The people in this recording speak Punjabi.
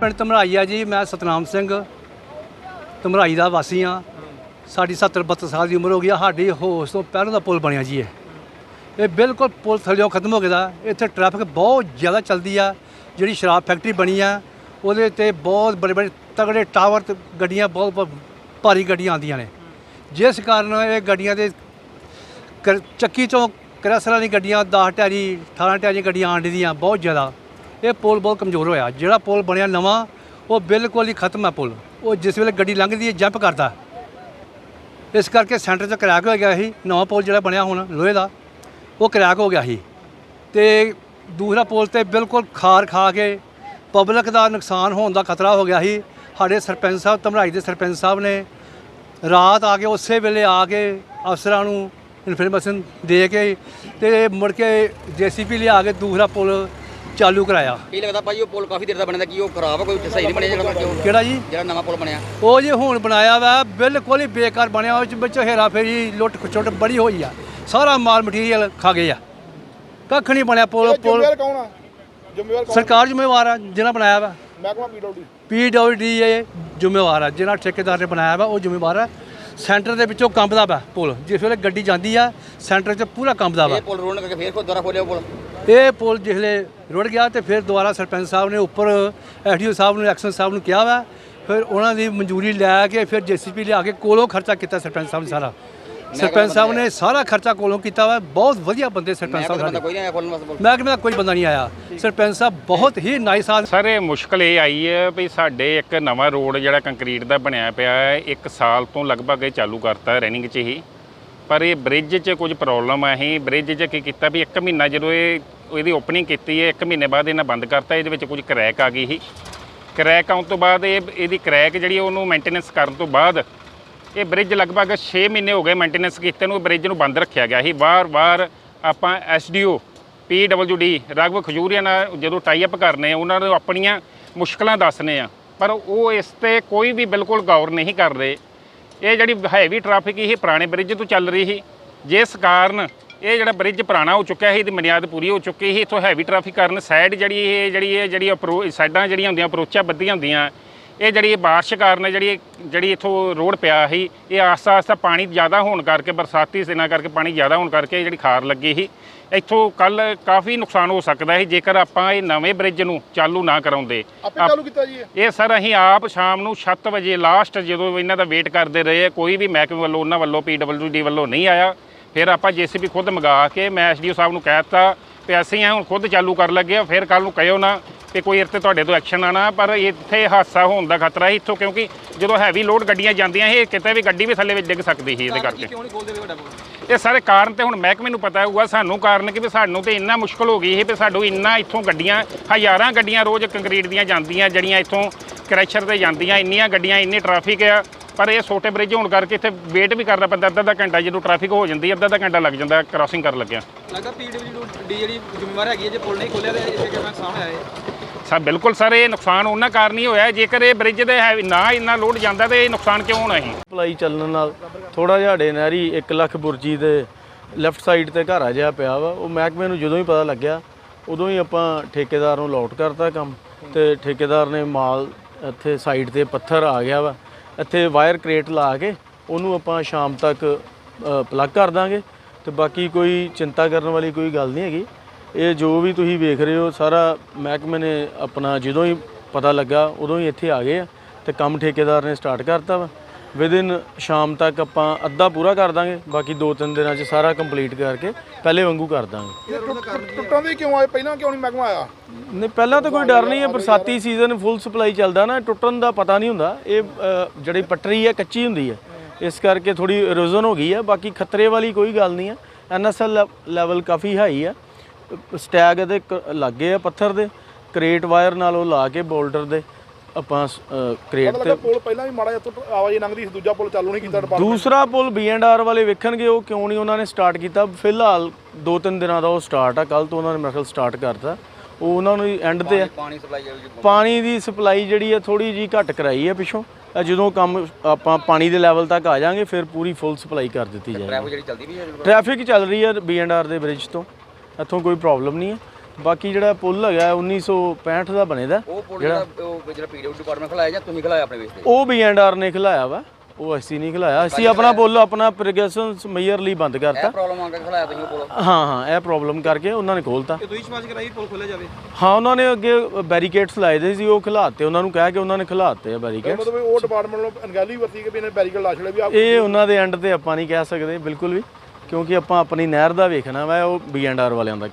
ਪਿੰਡ ਧਮਰਾਈ ਆ ਜੀ, ਮੈਂ ਸਤਨਾਮ ਸਿੰਘ, ਧਮਰਾਈ ਦਾ ਵਾਸੀ ਆ ਸਾਡੀ 70 72 ਸਾਲ ਦੀ ਉਮਰ ਹੋ ਗਈ ਆ, ਸਾਡੀ ਹੋਸ਼ ਤੋਂ ਪਹਿਲਾਂ ਦਾ ਪੁਲ ਬਣਿਆ ਜੀ ਇਹ। ਇਹ ਬਿਲਕੁਲ ਪੁਲ ਥੱਲਿਓਂ ਖਤਮ ਹੋ ਗਿਆ ਦਾ। ਇੱਥੇ ਟ੍ਰੈਫਿਕ ਬਹੁਤ ਜ਼ਿਆਦਾ ਚੱਲਦੀ ਆ, ਜਿਹੜੀ ਸ਼ਰਾਬ ਫੈਕਟਰੀ ਬਣੀ ਆ, ਉਹਦੇ ਤੇ ਬਹੁਤ ਬੜੇ ਬੜੇ ਤਗੜੇ ਟਾਵਰ ਤੇ ਗੱਡੀਆਂ, ਬਹੁਤ ਭਾਰੀ ਗੱਡੀਆਂ ਆਉਂਦੀਆਂ ਨੇ। ਜਿਸ ਕਾਰਨ ਇਹ ਗੱਡੀਆਂ ਦੇ ਕਰ- ਚੱਕੀ ਤੋਂ ਕਰੈਸਰ ਵਾਲੀ ਗੱਡੀਆਂ 10 ਟੈਰੀ 18 ਟੈਰੀ ਗੱਡੀਆਂ ਆਉਣ ਦੀਆਂ ਬਹੁਤ ਜ਼ਿਆਦਾ। ਇਹ ਪੁਲ ਬਹੁਤ ਕਮਜ਼ੋਰ ਹੋਇਆ। ਜਿਹੜਾ ਪੁਲ ਬਣਿਆ ਨਵਾਂ, ਉਹ ਬਿਲਕੁਲ ਹੀ ਖਤਮ ਹੈ ਪੁਲ। ਉਹ ਜਿਸ ਵੇਲੇ ਗੱਡੀ ਲੰਘਦੀ ਹੈ ਜੰਪ ਕਰਦਾ। ਇਸ ਕਰਕੇ ਸੈਂਟਰ 'ਚ ਕਰੈਕ ਹੋ ਗਿਆ ਸੀ। ਨਵਾਂ ਪੁਲ ਜਿਹੜਾ ਬਣਿਆ ਹੁਣ ਲੋਹੇ ਦਾ, ਉਹ ਕਰੈਕ ਹੋ ਗਿਆ ਸੀ। ਤੇ ਦੂਸਰਾ ਪੁਲ ਤੇ ਬਿਲਕੁਲ ਖਾਰ ਖਾ ਕੇ ਪਬਲਿਕ ਦਾ ਨੁਕਸਾਨ ਹੋਣ ਦਾ ਖਤਰਾ ਹੋ ਗਿਆ ਸੀ। ਸਾਡੇ ਸਰਪੰਚ ਸਾਹਿਬ, ਧਮਰਾਈ ਦੇ ਸਰਪੰਚ ਸਾਹਿਬ ਨੇ ਰਾਤ ਆ ਕੇ ਉਸੇ ਵੇਲੇ ਆ ਕੇ ਅਫਸਰਾਂ ਨੂੰ ਇਨਫੋਰਮੇਸ਼ਨ ਦੇ ਕੇ ਤੇ ਮੁੜ ਕੇ ਜੀਸੀਪੀ ਲਿਆ ਕੇ ਦੂਸਰਾ ਪੁਲ ਚਾਲੂ ਕਰਾਇਆ। ਕੀ ਲੱਗਦਾ ਭਾਈ ਉਹ ਪੁਲ ਕਾਫੀ ਦੇਰ ਦਾ ਬਣਦਾ ਕੀ ਉਹ ਖਰਾਬ ਆ ਕੋਈ ਸਹੀ ਨਹੀਂ ਬਣਿਆ ਜਿਹੜਾ ਕਿਉਂ ਕਿਹੜਾ ਜੀ? ਜਿਹੜਾ ਨਵਾਂ ਪੁਲ ਬਣਿਆ। ਉਹ ਜੇ ਹੁਣ ਬਣਾਇਆ ਵਾ ਬਿਲਕੁਲ ਹੀ ਬੇਕਾਰ ਬਣਿਆ ਉਹ ਵਿੱਚ ਹੇਰਾ ਫੇਰੀ ਲੁੱਟ ਖਚੁੱਟ ਬੜੀ ਹੋਈ ਆ। ਸਾਰਾ ਮਾਲ ਮਟੀਰੀਅਲ ਖਾ ਗਏ ਆ। ਕੱਖ ਨਹੀਂ ਬਣਿਆ ਪੁਲ ਪੁਲ। ਜ਼ਿੰਮੇਵਾਰ ਕੌਣ ਆ? ਜ਼ਿੰਮੇਵਾਰ ਕੌਣ ਸਰਕਾਰ ਜ਼ਿੰਮੇਵਾਰ ਆ ਜਿਹਨਾਂ ਬਣਾਇਆ ਵਾ। ਮਹਿਕਮਾ ਇਹ ਜ਼ਿੰਮੇਵਾਰ ਆ ਜਿਹਨਾਂ ਠੇਕੇਦਾਰ ਨੇ ਬਣਾਇਆ ਵਾ ਉਹ ਜ਼ਿੰਮੇਵਾਰ ਆ। ਸੈਂਟਰ ਦੇ ਵਿੱਚੋਂ ਕੰਬਦਾ ਵਾ ਪੁਲ ਜਿਸ ਵੇਲੇ ਗੱਡੀ ਜਾਂਦੀ ਆ ਸੈਂਟਰ 'ਚ ਪੂਰਾ ਕੰਬਦਾ ਵਾ। ਇਹ ਪੁਲ ਰੋਣ ਕਰਕੇ ਫੇਰ ਕੋਈ ਦੁਬਾਰਾ ਖੋਲਿਆ ਪੁਲ। ਇਹ ਪੁਲ ਜਿਸਲੇ ਰੁੜ ਗਿਆ ਤੇ ਫਿਰ ਦੁਬਾਰਾ ਸਰਪੰਚ ਸਾਹਿਬ ਨੇ ਉੱਪਰ ਐਸਡੀਓ ਸਾਹਿਬ ਨੂੰ ਐਕਸ਼ਨ ਸਾਹਿਬ ਨੂੰ ਕਿਹਾ ਵਾ। ਫਿਰ ਉਹਨਾਂ ਦੀ ਮਨਜ਼ੂਰੀ ਲੈ ਕੇ ਫਿਰ ਜੀਸੀਪੀ ਲਿਆ ਕੇ ਕੋਲੋਂ ਖਰਚਾ ਕੀਤਾ ਸਰਪੰਚ ਸਾਹਿਬ ਨੇ ਸਾਰਾ। ਸਰਪੰਚ ਸਾਹਿਬ ਨੇ ਸਾਰਾ ਖਰਚਾ ਕੋਲੋਂ ਕੀਤਾ ਵਾ। ਬਹੁਤ ਵਧੀਆ ਬੰਦੇ ਸਰਪੰਚ ਮੈਂ ਸਾਹਿਬ ਸਾਡੇ। ਮਹਿਕਮੇ ਦਾ ਕੋਈ ਬੰਦਾ ਨਹੀਂ ਆਇਆ। ਸਰਪੰਚ ਸਾਹਿਬ ਬਹੁਤ ਹੀ ਨਾਈਸ ਆਦਮੀ ਸਰ ਇਹ ਮੁਸ਼ਕਲ ਇਹ ਆਈ ਹੈ ਵੀ ਸਾਡੇ ਇੱਕ ਨਵਾਂ ਰੋਡ ਜਿਹੜਾ ਕੰਕਰੀਟ ਦਾ ਬਣਿਆ ਪਿਆ ਹੈ ਇੱਕ ਸਾਲ ਤੋਂ ਲਗਭਗ ਇਹ ਚਾਲੂ ਕਰਤਾ ਰਨਿੰਗ 'ਚ ਹੀ। ਪਰ ਇਹ ਬ੍ਰਿਜ 'ਚ ਕੁਝ ਪ੍ਰੋਬਲਮ ਆ। ਹੀ ਬ੍ਰਿਜ 'ਚ ਕੀ ਕੀਤਾ ਵੀ ਇੱਕ ਮਹੀਨਾ ਜਦੋਂ ਇਹ ਇਹਦੀ ਓਪਨਿੰਗ ਕੀਤੀ ਹੈ, ਇੱਕ ਮਹੀਨੇ ਬਾਅਦ ਇਹਨਾਂ ਬੰਦ ਕਰਤਾ, ਇਹਦੇ ਵਿੱਚ ਕੁਝ ਕਰੈਕ ਆ ਗਈ ਸੀ। ਕਰੈਕ ਆਉਣ ਤੋਂ ਬਾਅਦ ਇਹ, ਇਹਦੀ ਕਰੈਕ ਜਿਹੜੀ ਉਹਨੂੰ ਮੇਨਟੇਨੈਂਸ ਕਰਨ ਤੋਂ ਬਾਅਦ ਇਹ ਬ੍ਰਿਜ ਲਗਭਗ 6 ਮਹੀਨੇ ਹੋ ਗਏ ਮੇਨਟੇਨੈਂਸ ਕੀਤੇ ਨੂੰ ਬ੍ਰਿਜ ਨੂੰ ਬੰਦ ਰੱਖਿਆ ਗਿਆ ਸੀ। ਵਾਰ-ਵਾਰ ਆਪਾਂ ਐਸਡੀਓ ਪੀਡਬਲਯੂਡੀ ਰਾਘਵ ਖਜੂਰੀਆ ਨਾਲ ਜਦੋਂ ਟਾਈ ਅਪ ਕਰਨੇ ਆ, ਉਹਨਾਂ ਨੂੰ ਆਪਣੀਆਂ ਮੁਸ਼ਕਲਾਂ ਦੱਸਨੇ ਆ। ਪਰ ਉਹ ਇਸ ਤੇ ਕੋਈ ਵੀ ਬਿਲਕੁਲ ਗੌਰ ਨਹੀਂ ਕਰ ਰਹੇ ਇਹ ਜਿਹੜੀ ਹੈਵੀ ਟ੍ਰੈਫਿਕ ਇਹ ਪੁਰਾਣੇ ਬ੍ਰਿਜ ਤੋਂ ਚੱਲ ਰਹੀ ਸੀ। ਜਿਸ ਕਾਰਨ ਇਹ ਜਿਹੜਾ ਬ੍ਰਿਜ ਪੁਰਾਣਾ ਹੋ ਚੁੱਕਿਆ ਸੀ ਇਹਦੀ ਬੁਨਿਆਦ ਪੂਰੀ ਹੋ ਚੁੱਕੀ ਸੀ, ਇਥੋਂ ਹੈਵੀ ਟ੍ਰੈਫਿਕ ਕਾਰਨ ਸਾਈਡ ਜਿਹੜੀ ਇਹ ਜਿਹੜੀ ਇਹ, ਜਿਹੜੀ ਅਪਰੋ ਸਾਈਡਾਂ ਜਿਹੜੀਆਂ ਹੁੰਦੀਆਂ ਅਪਰੋਚਾਂ ਬੱਦੀਆਂ ਹੁੰਦੀਆਂ। ਇਹ ਜਿਹੜੀ ਬਾਰਿਸ਼ ਕਾਰਨ ਜਿਹੜੀ ਜਿਹੜੀ ਇਥੋਂ ਰੋਡ ਪਿਆ ਸੀ ਇਹ ਆਸਤਾ ਆਸਤਾ ਪਾਣੀ ਜ਼ਿਆਦਾ ਹੋਣ ਕਰਕੇ ਬਰਸਾਤੀ ਦਿਨਾਂ ਕਰਕੇ ਪਾਣੀ ਜ਼ਿਆਦਾ ਹੋਣ ਕਰਕੇ ਜਿਹੜੀ ਖਾਰ ਲੱਗੀ ਸੀ ਇੱਥੋਂ ਕੱਲ ਕਾਫੀ ਨੁਕਸਾਨ ਹੋ ਸਕਦਾ ਸੀ ਜੇਕਰ ਆਪਾਂ ਇਹ ਨਵੇਂ ਬ੍ਰਿਜ ਨੂੰ ਚਾਲੂ ਨਾ ਕਰਾਉਂਦੇ। ਆਪੇ ਚਾਲੂ ਕੀਤਾ ਜੀ ਇਹ? ਸਰ ਅਸੀਂ ਆਪ ਸ਼ਾਮ ਨੂੰ 7 ਵਜੇ ਲਾਸਟ ਜਦੋਂ ਇਹਨਾਂ ਦਾ ਵੇਟ ਕਰਦੇ ਰਹੇ ਕੋਈ ਵੀ ਮਹਿਕਮੇ ਵੱਲੋਂ ਉਹਨਾਂ ਵੱਲੋਂ ਪੀਡਬਲਯੂਡੀ ਵੱਲੋਂ ਨਹੀਂ ਆਇਆ ਫਿਰ ਆਪਾਂ ਜੀਸੀਬੀ ਖੁਦ ਮੰਗਾ ਕੇ ਮੈਂ ਐਸਡੀਓ ਸਾਹਿਬ ਨੂੰ ਕਹਿ ਦਿੱਤਾ ਵੀ ਅਸੀਂ ਆ ਹੁਣ ਖੁਦ ਚਾਲੂ ਕਰ ਲੱਗੇ ਆ ਫਿਰ ਕੱਲ ਨੂੰ ਕਹਿਓ ਨਾ ਕਿ ਕੋਈ ਇੱਥੇ ਤੁਹਾਡੇ ਤੋਂ ਐਕਸ਼ਨ ਆਣਾ ਪਰ ਇੱਥੇ ਹਾਦਸਾ ਹੋਣ ਦਾ ਖਤਰਾ ਹੈ ਇੱਥੋਂ ਕਿਉਂਕਿ ਜਦੋਂ ਹੈਵੀ ਲੋਡ ਗੱਡੀਆਂ ਜਾਂਦੀਆਂ ਇਹ ਕਿਤੇ ਵੀ ਗੱਡੀ ਵੀ ਥੱਲੇ ਵਿੱਚ ਡਿੱਗ ਸਕਦੀ ਸੀ ਇਹਦੇ ਕਰਕੇ। ਕਿਉਂ ਨਹੀਂ ਖੋਲਦੇ ਵੀ ਵੱਡਾ ਪੁਲ ਇਹ ਸਾਰੇ ਕਾਰਨ ਤੇ ਹੁਣ ਮਹਿਕਮੇ ਨੂੰ ਪਤਾ ਹੋਊਗਾ ਸਾਨੂੰ ਕਾਰਨ ਕਿ ਵੀ ਸਾਨੂੰ ਤੇ ਇੰਨਾ ਮੁਸ਼ਕਲ ਹੋ ਗਈ ਇਹ ਵੀ ਸਾਨੂੰ ਇੰਨਾ ਇੱਥੋਂ ਗੱਡੀਆਂ ਹਜ਼ਾਰਾਂ ਗੱਡੀਆਂ ਰੋਜ਼ ਕੰਕਰੀਟ ਦੀਆਂ ਜਾਂਦੀਆਂ ਜਿਹੜੀਆਂ ਇੱਥੋਂ ਕ੍ਰੈਸ਼ਰ ਤੇ ਜਾਂਦੀਆਂ ਇੰਨੀਆਂ ਗੱਡੀਆਂ ਇੰਨੀ ਟ੍ਰੈਫਿਕ ਆ ਪਰ ਇਹ ਛੋਟੇ ਬ੍ਰਿਜ ਹੋਣ ਕਰਕੇ ਇੱਥੇ ਵੇਟ ਵੀ ਕਰਨਾ ਪੈਂਦਾ ਅੱਧਾ ਅੱਧਾ ਘੰਟਾ ਜਦੋਂ ਟ੍ਰੈਫਿਕ ਹੋ ਜਾਂਦੀ ਹੈ ਅੱਧਾ ਅੱਧਾ ਘੰਟਾ ਲੱਗ ਜਾਂਦਾ ਕ੍ਰਾਸਿੰਗ ਕਰਨ ਲੱਗਿਆ। ਲੱਗਦਾ ਪੀਡਬਲਯੂਡੀ ਜਿਹੜੀ ਜ਼ਿੰਮੇਵਾਰ ਹੈਗੀ ਹੈ ਜੇ ਪੁਲ ਨਹੀਂ ਖੋਲਿਆ ਤੇ ਇਸੇ ਕਿਵੇਂ ਸਾਹਮਣੇ ਆਏ ਸਾ ਬਿਲਕੁਲ ਸਰ, ਇਹ ਨੁਕਸਾਨ ਉਹਨਾਂ ਕਾਰਨ ਹੀ ਹੋਇਆ ਜੇਕਰ ਇਹ ਬ੍ਰਿਜ ਦੇ ਹੈ ਨਾ ਇੰਨਾ ਲੋਡ ਜਾਂਦਾ ਤੇ ਇਹ ਨੁਕਸਾਨ ਕਿਉਂ ਹੋਣਾ ਸੀ? ਸਪਲਾਈ ਚੱਲਣ ਨਾਲ ਥੋੜਾ ਜਿਹਾ ਡੇ ਨਹਿਰੀ 1 ਲੱਖ ਬੁਰਜੀ ਦੇ ਲੈਫਟ ਸਾਈਡ ਤੇ ਘਰ ਆ ਜਿਹਾ ਪਿਆ ਵਾ। ਉਹ ਮਹਿਕਮੇ ਨੂੰ ਜਦੋਂ ਹੀ ਪਤਾ ਲੱਗਿਆ, ਉਦੋਂ ਹੀ ਆਪਾਂ ਠੇਕੇਦਾਰ ਨੂੰ ਲੋਟ ਕਰਤਾ ਕੰਮ ਤੇ ਠੇਕੇਦਾਰ ਨੇ ਮਾਲ ਇੱਥੇ ਸਾਈਡ ਤੇ ਪੱਥਰ ਆ ਗਿਆ ਵਾ। ਇੱਥੇ ਵਾਇਰ ਕ੍ਰੇਟ ਲਾ ਕੇ ਉਹਨੂੰ ਆਪਾਂ ਸ਼ਾਮ ਤੱਕ ਪਲੱਗ ਕਰ ਦਾਂਗੇ ਤੇ ਬਾਕੀ ਕੋਈ ਚਿੰਤਾ ਕਰਨ ਵਾਲੀ ਕੋਈ ਗੱਲ ਨਹੀਂ ਹੈਗੀ। ਇਹ ਜੋ ਵੀ ਤੁਸੀਂ ਵੇਖ ਰਹੇ ਹੋ ਸਾਰਾ ਮਹਿਕਮੇ ਨੇ ਆਪਣਾ ਜਦੋਂ ਹੀ ਪਤਾ ਲੱਗਾ ਉਦੋਂ ਹੀ ਇੱਥੇ ਆ ਗਏ ਆ ਤੇ ਕੰਮ ਠੇਕੇਦਾਰ ਨੇ ਸਟਾਰਟ ਕਰਤਾ ਵਾ। ਵਿਦਿਨ ਸ਼ਾਮ ਤੱਕ ਆਪਾਂ ਅੱਧਾ ਪੂਰਾ ਕਰ ਦਾਂਗੇ ਬਾਕੀ 2-3 ਦਿਨਾਂ 'ਚ ਸਾਰਾ ਕੰਪਲੀਟ ਕਰਕੇ ਪਹਿਲੇ ਵਾਂਗੂ ਕਰ ਦਾਂਗੇ। ਟੁੱਟ- ਦੇ ਕਿਉਂ ਆਏ? ਪਹਿਲਾਂ ਕਿਉਂ ਨਹੀਂ ਮਹਿਕਮਾ ਆਇਆ? ਨਹੀਂ ਪਹਿਲਾਂ ਤਾਂ ਕੋਈ ਡਰ ਨਹੀਂ ਹੈ ਬਰਸਾਤੀ ਸੀਜ਼ਨ ਫੁੱਲ ਸਪਲਾਈ ਚੱਲਦਾ ਨਾ ਟੁੱਟਣ ਦਾ ਪਤਾ ਨਹੀਂ ਹੁੰਦਾ। ਇਹ ਜਿਹੜੀ ਪਟਰੀ ਹੈ ਕੱਚੀ ਹੁੰਦੀ ਹੈ। ਇਸ ਕਰਕੇ ਥੋੜੀ ਇਰੋਜ਼ਨ ਹੋ ਗਈ ਹੈ ਬਾਕੀ ਖਤਰੇ ਵਾਲੀ ਕੋਈ ਗੱਲ ਨਹੀਂ ਹੈ। ਐਨਐਸਐਲ ਲੈਵਲ ਕਾਫੀ ਹਾਈ ਹੈ। ਸਟੈਗ ਇਹਦੇ ਕ- ਲੱਗੇ ਆ ਪੱਥਰ ਦੇ ਕ੍ਰੇਟ ਵਾਇਰ ਨਾਲ ਉਹ ਲਾ ਕੇ ਬੋਲਡਰ ਦੇ ਆਪਾਂ ਕ੍ਰੇਟ ਤੇ ਪੁਲ ਪਹਿਲਾਂ ਵੀ ਮਾੜਾ ਜਿਹਾ ਤੋਂ ਆਵਾਜਾਈ ਲੰਘਦੀ ਸੀ ਦੂਜਾ ਪੁਲ ਚਾਲੂ ਨਹੀਂ ਕੀਤਾ ਡਿਪਾਰਟਮੈਂਟ ਦੂਸਰਾ ਪੁਲ ਬੀਐਨਆਰ ਵਾਲੇ ਵੇਖਣਗੇ ਉਹ ਕਿਉਂ ਨਹੀਂ ਉਹਨਾਂ ਨੇ ਸਟਾਰਟ ਕੀਤਾ। ਫਿਲਹਾਲ 2-3 ਦਿਨਾਂ ਦਾ ਉਹ ਸਟਾਰਟ ਆ ਕੱਲ ਤੋਂ ਉਹਨਾਂ ਨੇ ਮੇਰੇ ਖਿਆਲ ਸਟਾਰਟ ਕਰਤਾ। ਉਹ ਉਹਨਾਂ ਨੂੰ ਐਂਡ ਤੇ ਆ। ਪਾਣੀ ਸਪਲਾਈ ਜਿਹੜੀ ਪਾਣੀ ਦੀ ਸਪਲਾਈ ਜਿਹੜੀ ਹੈ ਥੋੜੀ ਜੀ ਘੱਟ ਕਰਾਈ ਹੈ ਪਿੱਛੋਂ। ਜਦੋਂ ਕੰਮ ਆਪਾਂ ਪਾਣੀ ਦੇ ਲੈਵਲ ਤੱਕ ਆ ਜਾਾਂਗੇ ਫਿਰ ਪੂਰੀ ਫੁੱਲ ਸਪਲਾਈ ਕਰ ਦਿੱਤੀ ਜਾਏਗੀ। ਟ੍ਰੈਫਿਕ ਜਿਹੜੀ ਚੱਲਦੀ ਵੀ ਹੈ ਟ੍ਰੈਫਿਕ ਚੱਲ ਰਹੀ ਹੈ ਬੀਐਨਆਰ ਦੇ ਬ੍ਰਿਜ ਤੋਂ। ਇੱਥੋਂ ਕੋਈ ਪ੍ਰੋਬਲਮ ਨਹੀਂ ਹੈ। ਬਾਕੀ ਜਿਹੜਾ ਪੁਲ ਹੈਗਾ 1965 ਦਾ ਬਣੇਦਾ। ਉਹ ਪੁਲ ਜਿਹੜਾ ਉਹ ਜਿਹੜਾ ਡਿਪਾਰਟਮੈਂਟ ਖਲਾਇਆ ਜਾਂ ਤੁਸੀਂ ਖਲਾਇਆ ਆਪਣੇ ਵੇਸ ਤੇ? ਉਹ ਵੀ ਐਂਡ ਆਰ ਨੇ ਖਿਲਾਇਆ ਵਾ। ਉਹ ਅਸੀਂ ਨਹੀਂ ਖਿਲਾਇਆ। ਅਸੀਂ ਆਪਣਾ ਪੁਲ ਆਪਣਾ ਪ੍ਰੋਗਰੈਸ਼ਨ ਮੇਅਰ ਲਈ ਬੰਦ ਕਰਤਾ। ਇਹ ਪ੍ਰੋਬਲਮ ਆ ਕੇ ਖਲਾਇਆ ਤੁਸੀਂ ਉਹ ਪੁਲ? ਹਾਂ ਹਾਂ ਇਹ ਪ੍ਰੋਬਲਮ ਕਰਕੇ ਉਹਨਾਂ ਨੇ ਖੋਲਤਾ ਤੇ ਤੁਸੀਂ ਸਮਾਜ ਕਰਾਈ ਪੁਲ ਖੋਲਿਆ ਜਾਵੇ? ਹਾਂ ਉਹਨਾਂ ਨੇ ਅੱਗੇ ਬੈਰੀਕੇਡਸ ਲਾਏ ਦੇ ਸੀ ਉਹ ਖਿਲਾਤੇ ਉਹਨਾਂ ਨੂੰ ਕਹਿ ਕੇ ਉਹਨਾਂ ਨੇ ਖਿਲਾਤੇ ਆ ਬੈਰੀਕੇਡ ਮਤਲਬ ਉਹ ਡਿਪਾਰਟਮੈਂਟ ਨੂੰ ਅਣਗਹਿਲੀ ਵਰਤੀ ਕਿ ਵੀ ਇਹਨੇ ਬੈਰੀਕੇਡ ਲਾ ਛੜੇ ਵੀ ਆ ਇਹ ਉਹਨਾਂ ਦੇ ਐਂਡ ਤੇ ਆਪਾਂ ਨਹੀਂ ਕਹਿ ਸਕਦੇ ਬਿਲਕੁਲ ਵੀ। ਕਿਉਂਕਿ ਆਪਾਂ ਆਪਣੀ ਨਹਿਰ ਦਾ ਵੇਖਣਾ ਵਾ ਉਹ ਬੀ ਐਂਡ ਆਰ ਵਾਲਿਆਂ ਦਾ